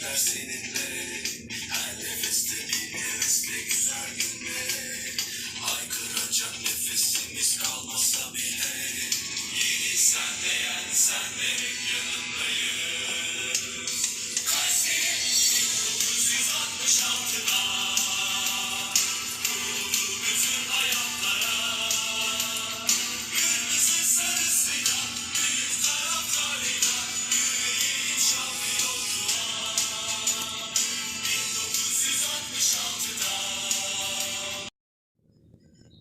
Her nefeste bir hevesle güzel günler Haykıracak nefesimiz kalmasa bile Yeni sen de yen sen de hep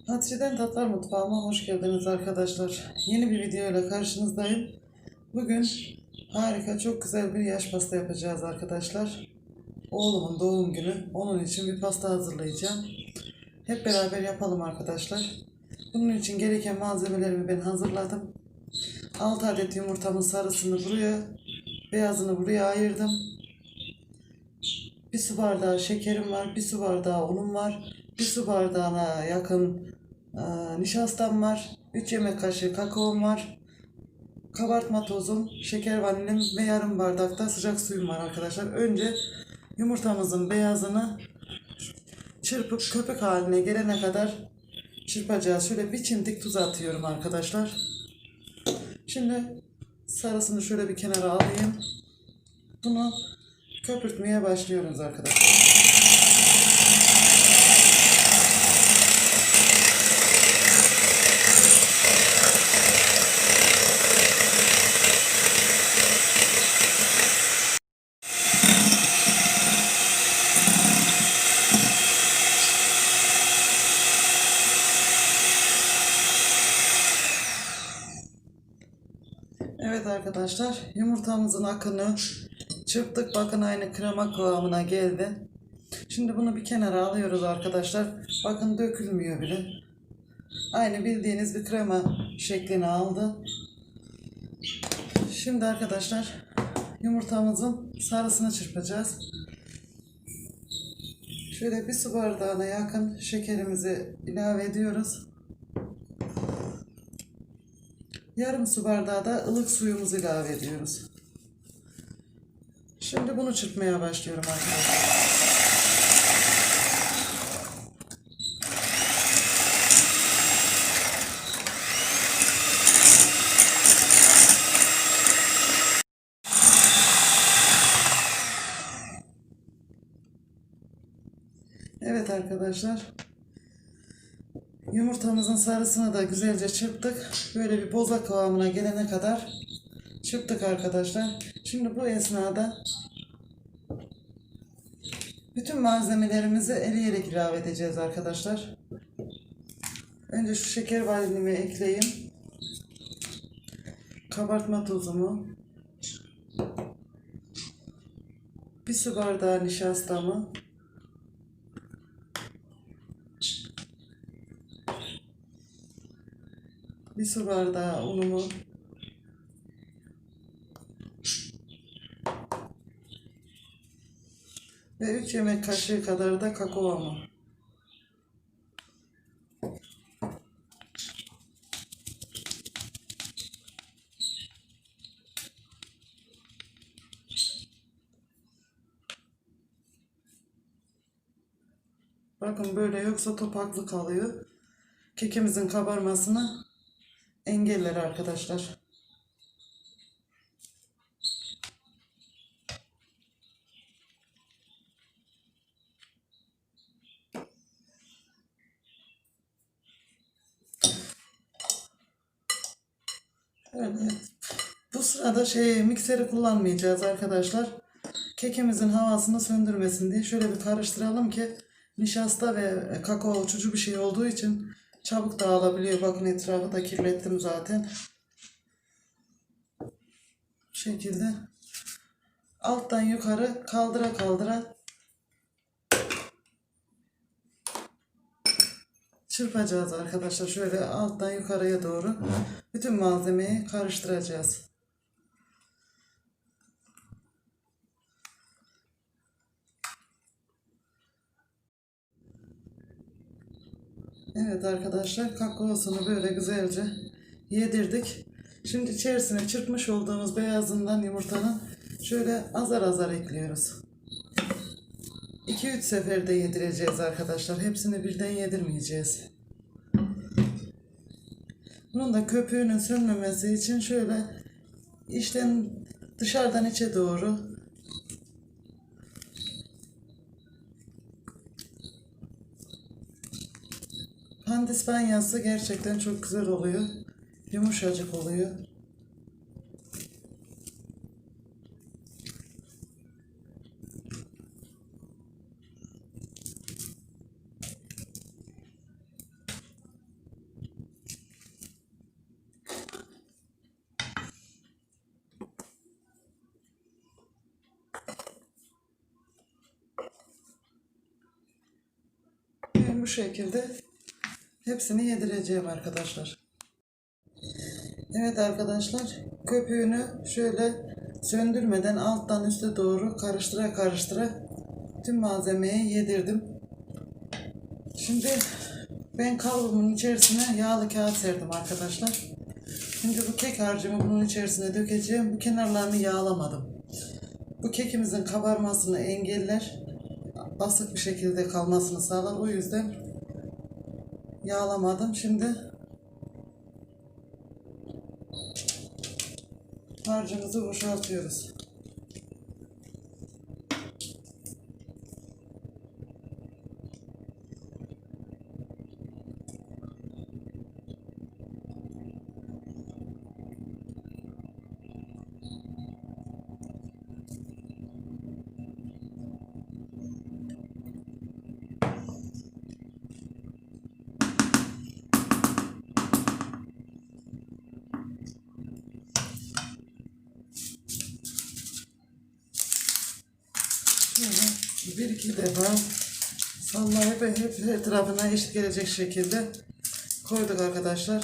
Hatice'den Tatlar Mutfağıma hoş geldiniz arkadaşlar. Yeni bir video ile karşınızdayım. Bugün harika, çok güzel bir yaş pasta yapacağız arkadaşlar. Oğlumun doğum günü. Onun için bir pasta hazırlayacağım. Hep beraber yapalım arkadaşlar. Bunun için gereken malzemelerimi ben hazırladım. 6 adet yumurtamın sarısını buraya, beyazını buraya ayırdım. Bir su bardağı şekerim var, bir su bardağı unum var, bir su bardağına yakın e, nişastam var, 3 yemek kaşığı kakaom var, kabartma tozum, şeker vanilim ve yarım bardakta sıcak suyum var arkadaşlar. Önce yumurtamızın beyazını çırpıp köpük haline gelene kadar çırpacağız. Şöyle bir çimdik tuz atıyorum arkadaşlar. Şimdi sarısını şöyle bir kenara alayım. Bunu köpürtmeye başlıyoruz arkadaşlar. Evet arkadaşlar yumurtamızın akını çırptık bakın aynı krema kıvamına geldi. Şimdi bunu bir kenara alıyoruz arkadaşlar. Bakın dökülmüyor bile. Aynı bildiğiniz bir krema şeklini aldı. Şimdi arkadaşlar yumurtamızın sarısını çırpacağız. Şöyle bir su bardağına yakın şekerimizi ilave ediyoruz. Yarım su bardağı da ılık suyumuzu ilave ediyoruz. Şimdi bunu çırpmaya başlıyorum arkadaşlar. Evet arkadaşlar. Yumurtamızın sarısını da güzelce çırptık. Böyle bir boza kıvamına gelene kadar çırptık arkadaşlar. Şimdi bu esnada bütün malzemelerimizi eleyerek ilave edeceğiz arkadaşlar. Önce şu şeker vanilimi ekleyeyim. Kabartma tozumu. Bir su bardağı nişastamı. Bir su bardağı unumu. Ve 3 yemek kaşığı kadar da kakaomu. Bakın böyle yoksa topaklı kalıyor. Kekimizin kabarmasını engeller arkadaşlar. Evet. Bu sırada şey mikseri kullanmayacağız arkadaşlar. Kekimizin havasını söndürmesin diye şöyle bir karıştıralım ki nişasta ve kakao uçucu bir şey olduğu için çabuk dağılabiliyor. Bakın etrafı da kirlettim zaten. Bu şekilde alttan yukarı kaldıra kaldıra çırpacağız arkadaşlar. Şöyle alttan yukarıya doğru bütün malzemeyi karıştıracağız. Evet arkadaşlar kakaosunu böyle güzelce yedirdik. Şimdi içerisine çırpmış olduğumuz beyazından yumurtanın şöyle azar azar ekliyoruz. 2-3 seferde yedireceğiz arkadaşlar. Hepsini birden yedirmeyeceğiz. Bunun da köpüğünün sönmemesi için şöyle içten dışarıdan içe doğru Pandispanyası gerçekten çok güzel oluyor. Yumuşacık oluyor. Bu şekilde hepsini yedireceğim arkadaşlar. Evet arkadaşlar köpüğünü şöyle söndürmeden alttan üste doğru karıştıra karıştıra tüm malzemeyi yedirdim. Şimdi ben kalıbımın içerisine yağlı kağıt serdim arkadaşlar. Şimdi bu kek harcımı bunun içerisine dökeceğim. Bu kenarlarını yağlamadım. Bu kekimizin kabarmasını engeller. Basık bir şekilde kalmasını sağlar. O yüzden yağlamadım. Şimdi harcımızı boşaltıyoruz. Şöyle bir iki defa sallayıp hep her tarafına eşit gelecek şekilde koyduk arkadaşlar.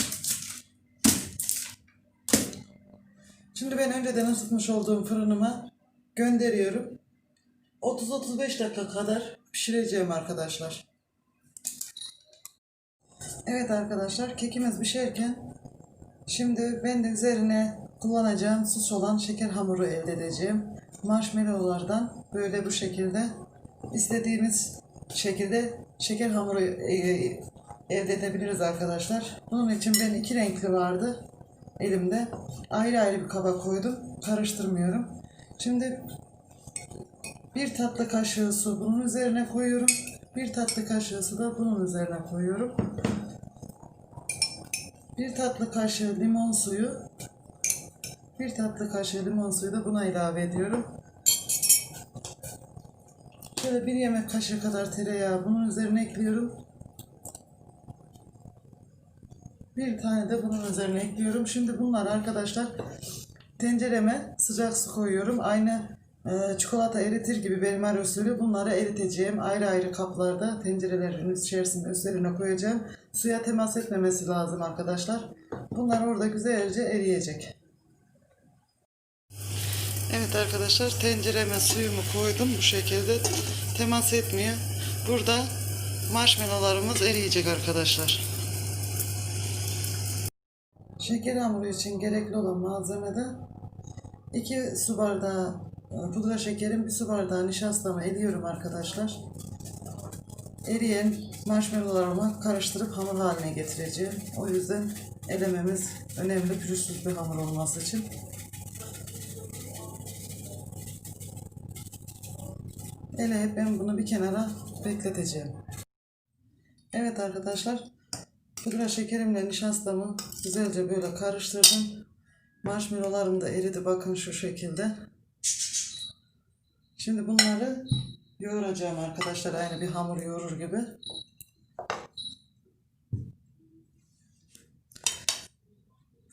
Şimdi ben önceden ısıtmış olduğum fırınıma gönderiyorum. 30-35 dakika kadar pişireceğim arkadaşlar. Evet arkadaşlar kekimiz pişerken şimdi ben de üzerine kullanacağım sos olan şeker hamuru elde edeceğim. Marshmallowlardan böyle bu şekilde istediğimiz şekilde şeker hamuru e, e, elde edebiliriz arkadaşlar. Bunun için ben iki renkli vardı elimde. Ayrı ayrı bir kaba koydum. Karıştırmıyorum. Şimdi bir tatlı kaşığı su bunun üzerine koyuyorum. Bir tatlı kaşığı su da bunun üzerine koyuyorum. Bir tatlı kaşığı limon suyu. Bir tatlı kaşığı limon suyu da buna ilave ediyorum. Şöyle bir yemek kaşığı kadar tereyağı bunun üzerine ekliyorum. Bir tane de bunun üzerine ekliyorum. Şimdi bunlar arkadaşlar tencereme sıcak su koyuyorum. Aynı e, çikolata eritir gibi benmar usulü bunları eriteceğim. Ayrı ayrı kaplarda tencerelerin içerisinde üzerine koyacağım. Suya temas etmemesi lazım arkadaşlar. Bunlar orada güzelce eriyecek. Evet arkadaşlar tencereme suyumu koydum bu şekilde temas etmiyor. Burada marshmallowlarımız eriyecek arkadaşlar. Şeker hamuru için gerekli olan malzemede 2 su bardağı e, pudra şekerim, 1 su bardağı nişastamı eliyorum arkadaşlar. Eriyen marshmallowlarımı karıştırıp hamur haline getireceğim. O yüzden elememiz önemli pürüzsüz bir hamur olması için. Eleyip ben bunu bir kenara bekleteceğim. Evet arkadaşlar. Pudra şekerimle nişastamı güzelce böyle karıştırdım. Marshmallowlarım da eridi bakın şu şekilde. Şimdi bunları yoğuracağım arkadaşlar aynı bir hamur yoğurur gibi.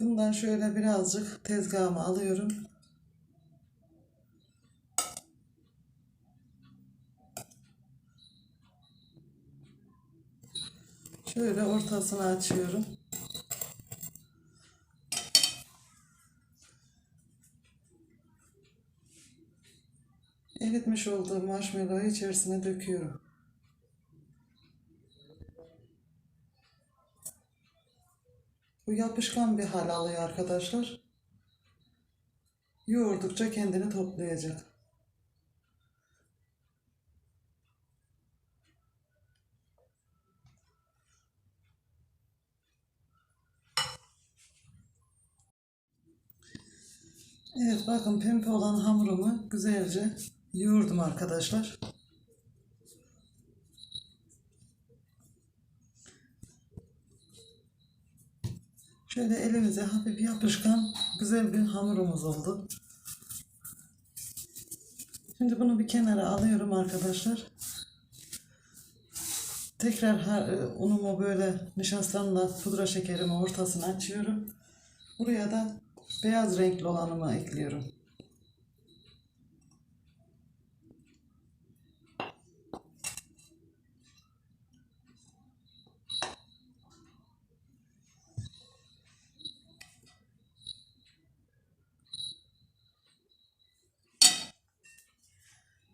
Bundan şöyle birazcık tezgahıma alıyorum. Şöyle ortasını açıyorum. Eritmiş olduğum marshmallow'u içerisine döküyorum. Bu yapışkan bir hal alıyor arkadaşlar. Yoğurdukça kendini toplayacak. Evet bakın pembe olan hamurumu güzelce yoğurdum arkadaşlar. Şöyle elimize hafif yapışkan güzel bir hamurumuz oldu. Şimdi bunu bir kenara alıyorum arkadaşlar. Tekrar e, unumu böyle nişastamla pudra şekerimi ortasına açıyorum. Buraya da beyaz renkli olanımı ekliyorum.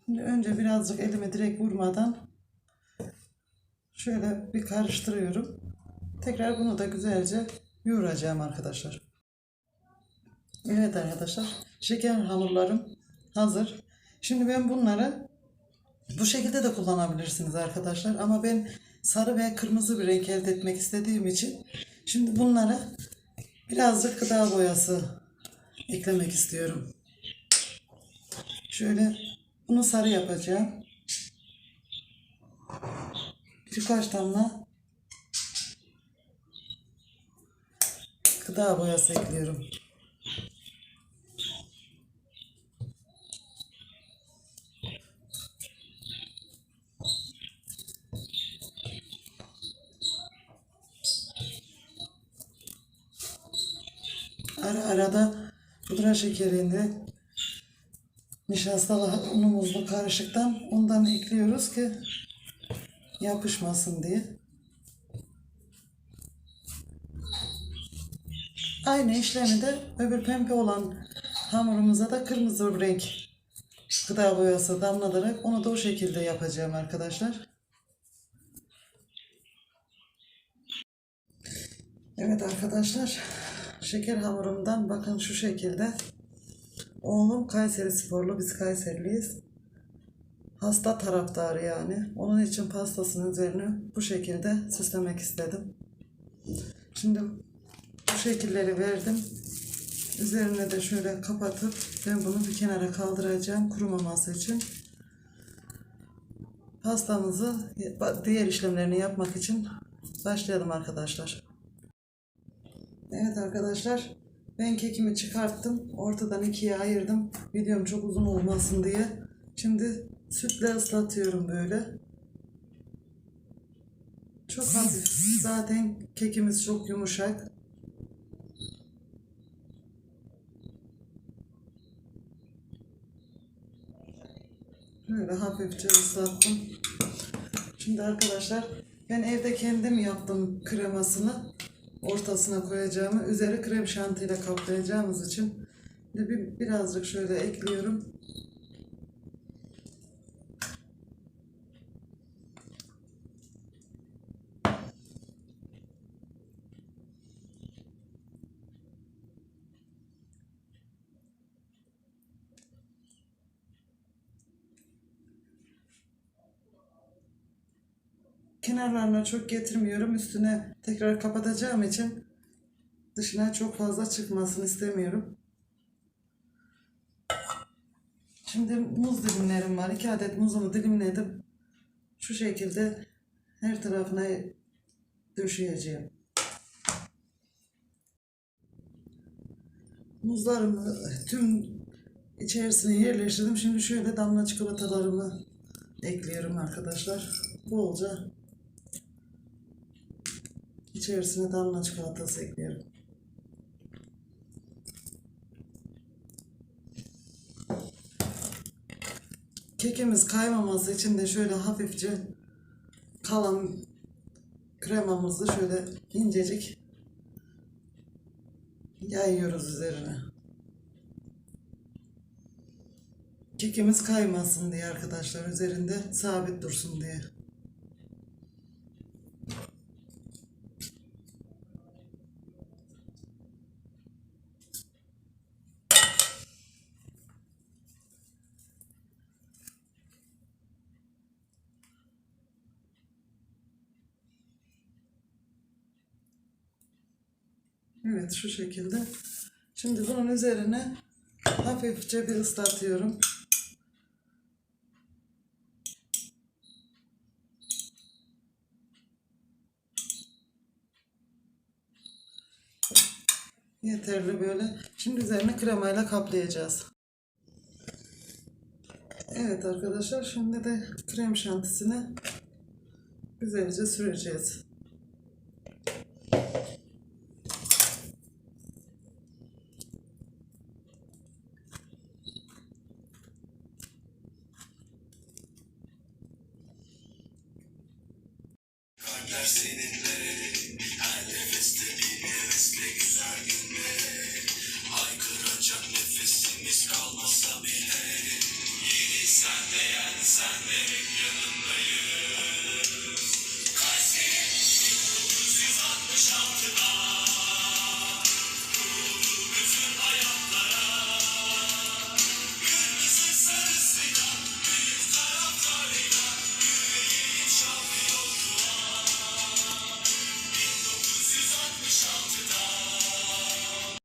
Şimdi önce birazcık elime direkt vurmadan şöyle bir karıştırıyorum. Tekrar bunu da güzelce yoğuracağım arkadaşlar. Evet arkadaşlar, şeker hamurlarım hazır. Şimdi ben bunları bu şekilde de kullanabilirsiniz arkadaşlar. Ama ben sarı ve kırmızı bir renk elde etmek istediğim için şimdi bunlara birazcık gıda boyası eklemek istiyorum. Şöyle bunu sarı yapacağım. Birkaç damla gıda boyası ekliyorum. Ara arada pudra şekerini nişastalı unumuzlu karışıktan ondan ekliyoruz ki yapışmasın diye. Aynı işlemi de öbür pembe olan hamurumuza da kırmızı renk gıda boyası damlatarak onu da o şekilde yapacağım arkadaşlar. Evet arkadaşlar şeker hamurumdan bakın şu şekilde oğlum Kayseri sporlu biz Kayseriliyiz. Hasta taraftarı yani. Onun için pastasının üzerine bu şekilde süslemek istedim. Şimdi bu şekilleri verdim. Üzerine de şöyle kapatıp ben bunu bir kenara kaldıracağım kurumaması için. Pastamızı diğer işlemlerini yapmak için başlayalım arkadaşlar. Evet arkadaşlar ben kekimi çıkarttım. Ortadan ikiye ayırdım. Videom çok uzun olmasın diye. Şimdi sütle ıslatıyorum böyle. Çok hafif. Zaten kekimiz çok yumuşak. Böyle hafifçe ıslattım. Şimdi arkadaşlar ben evde kendim yaptım kremasını ortasına koyacağımı üzeri krem şantiyle kaplayacağımız için bir, bir- birazcık şöyle ekliyorum. Kenarlarına çok getirmiyorum. Üstüne tekrar kapatacağım için dışına çok fazla çıkmasını istemiyorum. Şimdi muz dilimlerim var. 2 adet muzumu dilimledim. Şu şekilde her tarafına döşeyeceğim. Muzlarımı tüm içerisine yerleştirdim. Şimdi şöyle damla çikolatalarımı ekliyorum arkadaşlar. Bolca içerisine damla çikolatası ekliyorum. Kekimiz kaymaması için de şöyle hafifçe kalan kremamızı şöyle incecik yayıyoruz üzerine. Kekimiz kaymasın diye arkadaşlar üzerinde sabit dursun diye. Evet şu şekilde. Şimdi bunun üzerine Hafifçe bir ıslatıyorum. Yeterli böyle. Şimdi üzerine kremayla kaplayacağız. Evet arkadaşlar şimdi de krem şantisini güzelce süreceğiz.